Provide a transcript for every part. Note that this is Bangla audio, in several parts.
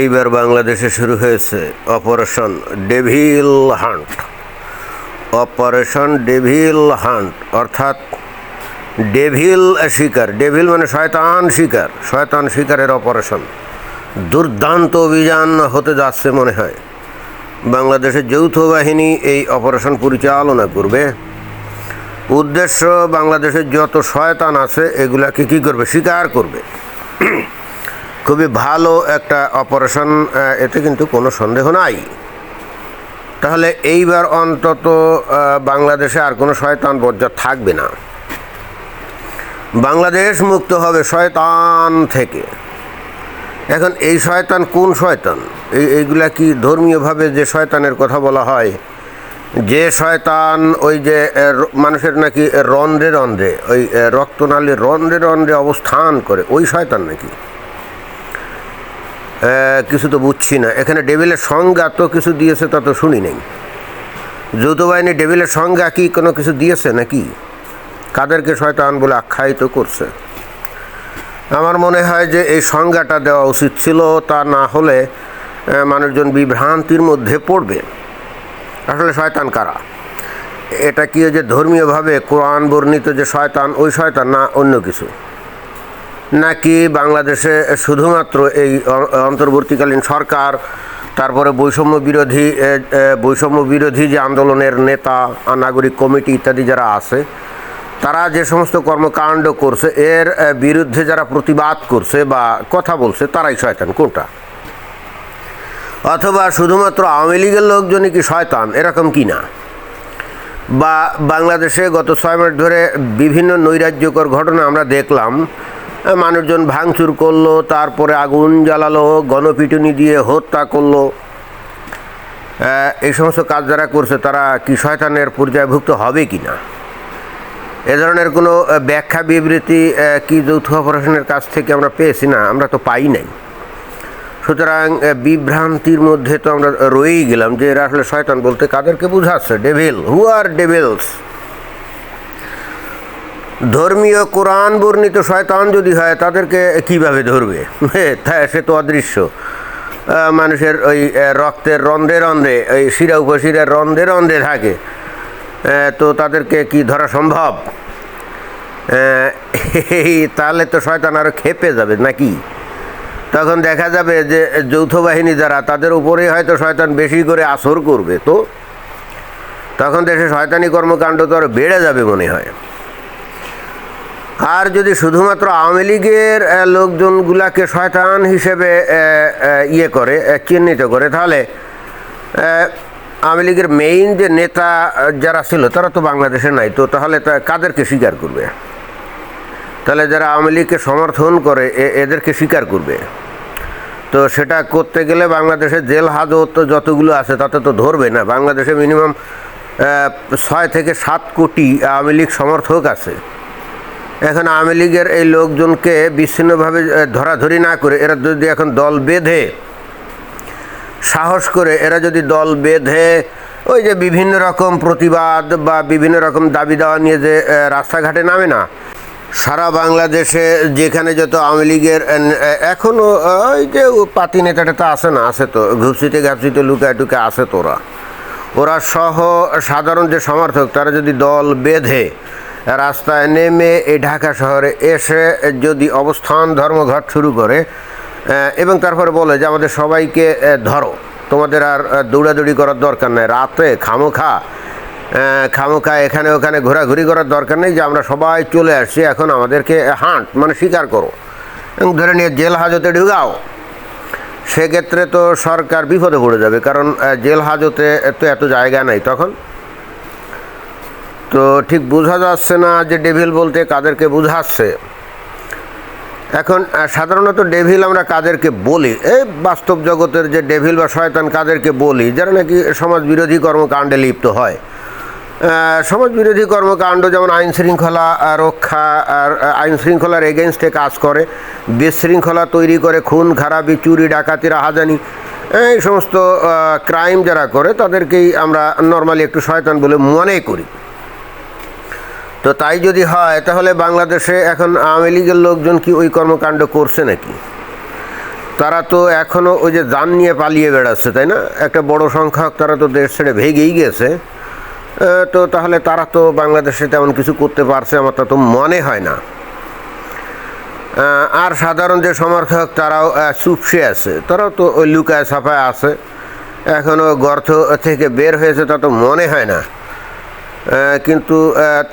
এইবার বাংলাদেশে শুরু হয়েছে operation devil hunt. Operation devil hunt, অর্থাৎ ডেভিল শিকার। ডেভিল মানে শয়তান শিকার, শয়তান শিকারের অপারেশন। দুর্দান্ত অভিযান হতে যাচ্ছে মনে হয়। বাংলাদেশের যৌথ বাহিনী এই অপারেশন পরিচালনা করবে। উদ্দেশ্য, বাংলাদেশের যত শয়তান আছে, এগুলাকে কী করবে? স্বীকার করবে। খুবই ভালো একটা অপারেশন এতে কিন্তু কোনো সন্দেহ নাই। তাহলে এইবার অন্তত বাংলাদেশে আর কোনো শয়তান বজ্জা থাকবে না। বাংলাদেশ মুক্ত হবে শয়তান থেকে। এখন এই শয়তান কোন শয়তান? এই, এইগুলা কি ধর্মীয়ভাবে যে শয়তানের কথা বলা হয়? যে শয়তান ওই যে মানুষের নাকি রন্ধ্রে রন্ধ্রে, ওই রক্তনালীর রন্ধ্রে রন্ধ্রে অবস্থান করে, ওই শয়তান নাকি? কিছু তো বুঝছি না। এখানে ডেভিলের সংজ্ঞা তো কিছু দিয়েছে তা তো শুনি নাই। যৌথ বাহিনী ডেভিলের সংজ্ঞা কি কোনো কিছু দিয়েছে নাকি? কাদেরকে শয়তান বলে আখ্যায়িত করছে? আমার মনে হয় যে এই সংজ্ঞাটা দেওয়া উচিত ছিল, তা না হলে মানুষজন বিভ্রান্তির মধ্যে পড়বে। আসলে শয়তান কারা? এটা কি যে ধর্মীয়ভাবে কোরআন বর্ণিত যে শয়তান, ওই শয়তান না অন্য কিছু? নাকি বাংলাদেশে শুধুমাত্র এই অন্তর্বর্তীকালীন সরকার, তারপরে বৈষম্য বিরোধী বৈষম্য বিরোধী যে আন্দোলনের নেতা, নাগরিক কমিটি ইত্যাদি যারা আছে, তারা যে সমস্ত কর্মকাণ্ড করছে, এর বিরুদ্ধে যারা প্রতিবাদ করছে বা কথা বলছে, তারাই শয়তান, কোনটা? অথবা শুধুমাত্র আওয়ামী লীগের লোকজনই কি শয়তান? এরকম কি না? বা বাংলাদেশে গত ছয় মাস ধরে বিভিন্ন নৈরাজ্যকর ঘটনা আমরা দেখলাম মানুষজন ভাঙচুর করল, তারপরে আগুন জ্বালালো, গণপিটুনি দিয়ে হত্যা করল। এই সমস্ত কাজ যারা করছে, তারা কি শয়তানের পর্যায়ভুক্ত হবে কি না? এ ধরনের কোনো ব্যাখ্যা, বিবৃতি কি যৌথ অপারেশনের কাছ থেকে আমরা পেয়েছি না, আমরা তো পাই নাই। সুতরাং বিভ্রান্তির মধ্যে তো আমরা রয়েই গেলাম যে এরা আসলে শয়তান বলতে কাদেরকে বুঝাচ্ছে? ডেভিল হু আর ডেভিলস ধর্মীয় কোরআন বর্ণিত শয়তান যদি হয়, তাদেরকে কীভাবে ধরবে? সে তো অদৃশ্য। মানুষের ওই রক্তের রন্ধ্রে রন্ধ্রে, ওই শিরা উপশিরার রন্ধ্রে রন্ধ্রে থাকে। তো তাদেরকে কি ধরা সম্ভব? তাহলে তো শয়তান আরও খেপে যাবে নাকি? তখন দেখা যাবে যে, যৌথ বাহিনী যারা, তাদের উপরেই হয়তো শয়তান বেশি করে আসর করবে। তো তখন দেশে শয়তানি কর্মকাণ্ড তো আরও বেড়ে যাবে মনে হয়। আর যদি শুধুমাত্র আওয়ামী লীগের লোকজনগুলাকে শয়তান হিসেবে ইয়ে করে চিহ্নিত করে, তাহলে আওয়ামী লীগের মেইন যে নেতা যারা ছিল, তারা তো বাংলাদেশে নাই, তো তাহলে কাদেরকে স্বীকার করবে? তাহলে যারা আওয়ামী লীগকে সমর্থন করে এদেরকে স্বীকার করবে? তো সেটা করতে গেলে বাংলাদেশের জেল হাজত যতগুলো আছে, তাতে তো ধরবে না। বাংলাদেশে মিনিমাম ছয় থেকে সাত কোটি আওয়ামী লীগ সমর্থক আছে। এখন আওয়ামী লীগের এই লোকজনকে বিচ্ছিন্নভাবে ধরাধরি না করে, এরা যদি এখন দল বেঁধে, সাহস করে, এরা যদি দল বেঁধে, ওই যে বিভিন্ন রকম প্রতিবাদ বা বিভিন্ন রকম দাবি দেওয়া নিয়ে যে রাস্তাঘাটে নামে না, সারা বাংলাদেশে যেখানে যত আওয়ামী লীগের এখনও ওই যে পাতি নেতাটা তো আসে না আসে তো, ঘুপসিতে ঘাপসিতে লুকায় টুকে আছে তো ওরা। ওরা সহ সাধারণ যে সমর্থক, তারা যদি দল বেঁধে রাস্তায় নেমে এই ঢাকা শহরে এসে যদি অবস্থান, ধর্মঘট শুরু করে এবং তারপরে বলে যে আমাদের সবাইকে ধরো, তোমাদের আর দৌড়াদৌড়ি করার দরকার নেই, রাতে খামোখা খামোখা এখানে ওখানে ঘোরাঘুরি করার দরকার নেই যে আমরা সবাই চলে আসছি, এখন আমাদেরকে হাঁট মানে স্বীকার করো। এবং ধরে নিয়ে জেল হাজতে ঢুকাও। সেক্ষেত্রে তো সরকার বিপদে পড়ে যাবে, কারণ জেল হাজতে তো এত জায়গা নাই তখন। তো ঠিক বোঝা যাচ্ছে না যে ডেভিল বলতে কাদেরকে বোঝাচ্ছে। এখন সাধারণত ডেভিল আমরা কাদেরকে বলি। এই বাস্তব জগতের যে ডেভিল বা শয়তান কাদেরকে বলি, যারা নাকি সমাজ বিরোধী কর্মকাণ্ডে লিপ্ত হয়। সমাজ বিরোধী কর্মকাণ্ড যেমন আইন শৃঙ্খলা রক্ষা আর আইন শৃঙ্খলার এগেনস্টে কাজ করে, বিশৃঙ্খলা তৈরি করে, খুন, খারাপি, চুরি ডাকাতি রাহাজানি এই সমস্ত ক্রাইম যারা করে, তাদেরকেই আমরা নর্মালি একটু শয়তান বলে মনে করি। তো তাই যদি হয়, তাহলে বাংলাদেশে এখন আওয়ামী লীগের লোকজন কি ওই কর্মকাণ্ড করছে নাকি? তারা তো এখনও ওই যে যান নিয়ে পালিয়ে বেড়াচ্ছে, তাই না? একটা বড় সংখ্যক তারা তো দেশ ছেড়ে ভেগেই গেছে। তো তাহলে তারা তো বাংলাদেশে তেমন কিছু করতে পারছে, আমার তা তো মনে হয় না। আর সাধারণ যে সমর্থক তারাও চুপসে আছে। তারাও তো ওই লুকায় ছাপায় আছে। এখনও গর্ত থেকে বের হয়েছে, তা তো মনে হয় না। কিন্তু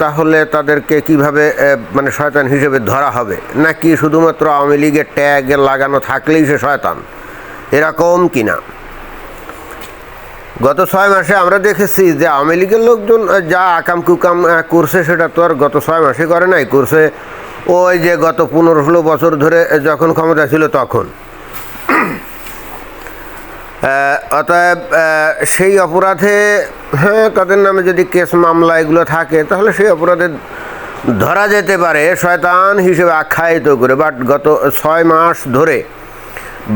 তাহলে তাদেরকে কীভাবে মানে শয়তান হিসেবে ধরা হবে? নাকি শুধুমাত্র আওয়ামী লীগের ট্যাগ লাগানো থাকলেই সে শয়তান? এরকম কিনা? গত ছয় মাসে আমরা দেখেছি যে আওয়ামী লীগের লোকজন যা আকাম কুকাম করছে সেটা তো আর গত ছয় মাসে করে নাই। করছে ওই যে গত পনেরো ষোলো বছর ধরে যখন ক্ষমতা ছিল তখন। অতএব সেই অপরাধে হ্যাঁ তাদের নামে যদি কেস মামলা এগুলো থাকে, তাহলে সেই অপরাধে ধরা যেতে পারে, শয়তান হিসেবে আখ্যায়িত করে। বাট গত ছয় মাস ধরে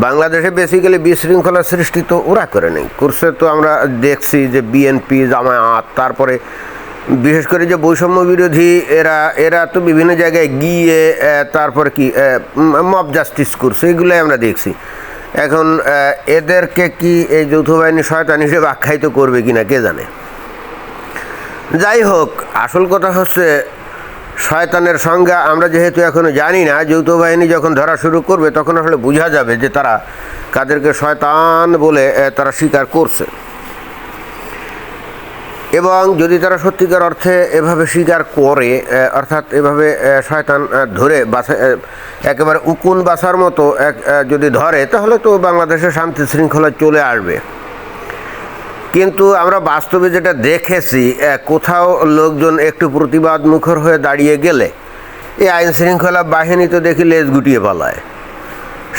বাংলাদেশে বেসিক্যালি বিশৃঙ্খলা সৃষ্টি তো ওরা করে নেই। করছে তো আমরা দেখছি যে বিএনপি জামায়াত, তারপরে বিশেষ করে যে বৈষম্য বিরোধী, এরা এরা তো বিভিন্ন জায়গায় গিয়ে তারপর কি মব জাস্টিস করছে, এগুলোই আমরা দেখছি। এখন এদেরকে কি এই যৌথ বাহিনী শয়তান হিসেবে আখ্যায়িত করবে কি না কে জানে? যাই হোক, আসল কথা হচ্ছে শয়তানের সংজ্ঞা আমরা যেহেতু এখনও জানি না, যৌথ বাহিনী যখন ধরা শুরু করবে তখন আসলে বোঝা যাবে যে তারা কাদেরকে শয়তান বলে তারা স্বীকার করছে। এবং যদি তারা সত্যিকার অর্থে এভাবে স্বীকার করে অর্থাৎ এভাবে শয়তান ধরে আহ, একেবারে উকুন বাসার মতো এক যদি ধরে তাহলে তো বাংলাদেশে শান্তি শৃঙ্খলা চলে আসবে। কিন্তু আমরা বাস্তবে যেটা দেখেছি কোথাও লোকজন একটু প্রতিবাদ মুখর হয়ে দাঁড়িয়ে গেলে এই আইন শৃঙ্খলা বাহিনী তো দেখি লেজ গুটিয়ে পালায়।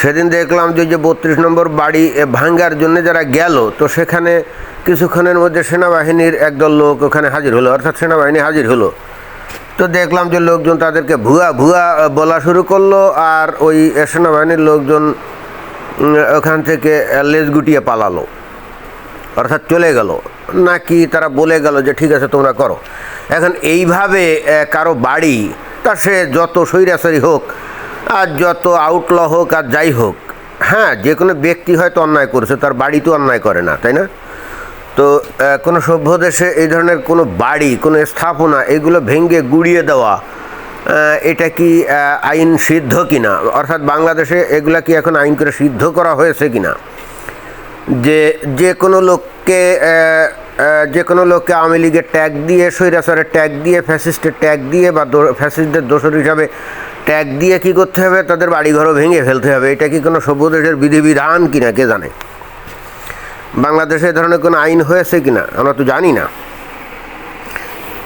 সেদিন দেখলাম যে যে বত্রিশ নম্বর বাড়ি ভাঙ্গার জন্য যারা গেল, তো সেখানে কিছুক্ষণের মধ্যে সেনাবাহিনীর একদল লোক ওখানে হাজির হলো, অর্থাৎ সেনাবাহিনী হাজির হলো। তো দেখলাম যে, লোকজন তাদেরকে ভুয়া ভুয়া বলা শুরু করল আর ওই সেনাবাহিনীর লোকজন ওখান থেকে লেজ গুটিয়ে পালালো। অর্থাৎ চলে গেল। নাকি তারা বলে গেল যে, ঠিক আছে, তোমরা করো। এখন এইভাবে কারও বাড়ি, তা সে যত স্বৈরাচারী হোক আর যত আউটল হোক আর যাই হোক হ্যাঁ যে কোনো ব্যক্তি হয়তো অন্যায় করেছে, তার বাড়ি তো অন্যায় করে না, তাই না? তো কোনো সভ্য দেশে এই ধরনের কোনো বাড়ি, কোনো স্থাপনা, এগুলো ভেঙে গুড়িয়ে দেওয়া এটা কি আইন সিদ্ধ কিনা? অর্থাৎ বাংলাদেশে এগুলা কি এখন আইন করে সিদ্ধ করা হয়েছে কিনা? যে যে কোনো লোককে যে কোনো লোককে আওয়ামী লীগের ট্যাগ দিয়ে, স্বৈরাচারের ট্যাগ দিয়ে, ফ্যাসিস্টের ট্যাগ দিয়ে বা ফ্যাসিস্টদের দোষর হিসাবে ট্যাগ দিয়ে কি করতে হবে? তাদের বাড়িঘরও ভেঙে ফেলতে হবে। এটা কি কোনো সভ্য দেশের বিধিবিধান কিনা? কে জানে? বাংলাদেশে ধরনের কোনো আইন হয়েছে কিনা? আমরা তো জানি না।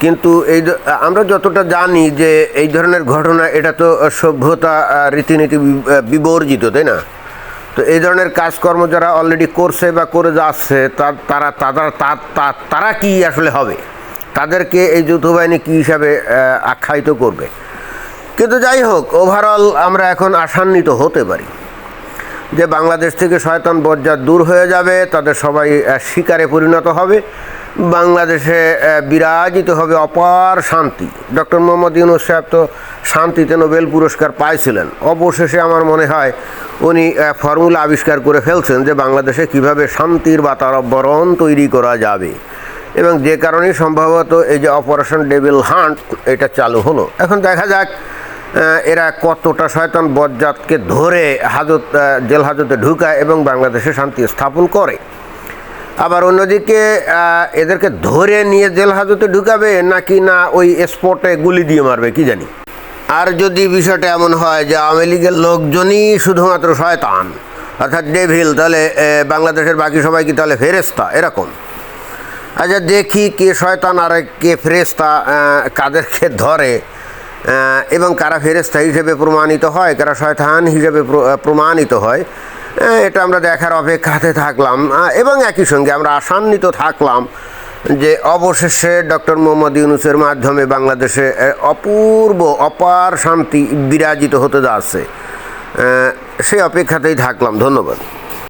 কিন্তু এই আমরা যতটা জানি যে এই ধরনের ঘটনা, এটা তো সভ্যতা রীতিনীতি বিবর্জিত, তাই না? তো এই ধরনের কাজকর্ম যারা অলরেডি করছে বা করে যাচ্ছে তারা তারা তারা কি আসলে হবে? তাদেরকে এই যৌথ বাহিনী কী হিসাবে আখ্যায়িত করবে? কিন্তু যাই হোক ওভারঅল আমরা এখন আশান্বিত হতে পারি। যে বাংলাদেশ থেকে শয়তান বজ্জাত দূর হয়ে যাবে, তাদের সবাই শিকারে পরিণত হবে। বাংলাদেশে বিরাজিত হবে অপার শান্তি। ডক্টর মোহাম্মদ ইউনুস সাহেব তো শান্তিতে নোবেল পুরস্কার পাইছিলেন। অবশেষে আমার মনে হয় উনি ফর্মুলা আবিষ্কার করে ফেলছেন যে বাংলাদেশে কীভাবে শান্তির বাতাবরণ তৈরি করা যাবে। এবং যে কারণেই সম্ভবত এই যে অপারেশন ডেভিল হান্ট, এটা চালু হলো। এখন দেখা যাক এরা কতটা শয়তান বজ্জাতকে ধরে হাজত জেল হাজতে ঢুকায় এবং বাংলাদেশে শান্তি স্থাপন করে। আবার অন্যদিকে এদেরকে ধরে নিয়ে জেল হাজতে ঢুকাবে নাকি না ওই স্পটে গুলি দিয়ে মারবে, কি জানি। আর যদি বিষয়টা এমন হয় যে আওয়ামী লীগের লোকজনই শুধুমাত্র শয়তান, অর্থাৎ ডেভিল তাহলে বাংলাদেশের বাকি সবাই কি তাহলে ফেরেস্তা এরকম। আচ্ছা দেখি কে শয়তান আর কে ফেরেস্তা কাদেরকে ধরে। এবং কারা ফেরেস্তা হিসেবে প্রমাণিত হয়, কারা শয়তান হিসেবে প্র- প্রমাণিত হয় এটা আমরা দেখার অপেক্ষাতে থাকলাম। এবং একই সঙ্গে আমরা আশান্বিত থাকলাম যে অবশেষে ডক্টর মোহাম্মদ ইউনুসের মাধ্যমে বাংলাদেশে অপূর্ব, অপার শান্তি বিরাজিত হতে যাচ্ছে। সেই অপেক্ষাতেই থাকলাম। ধন্যবাদ।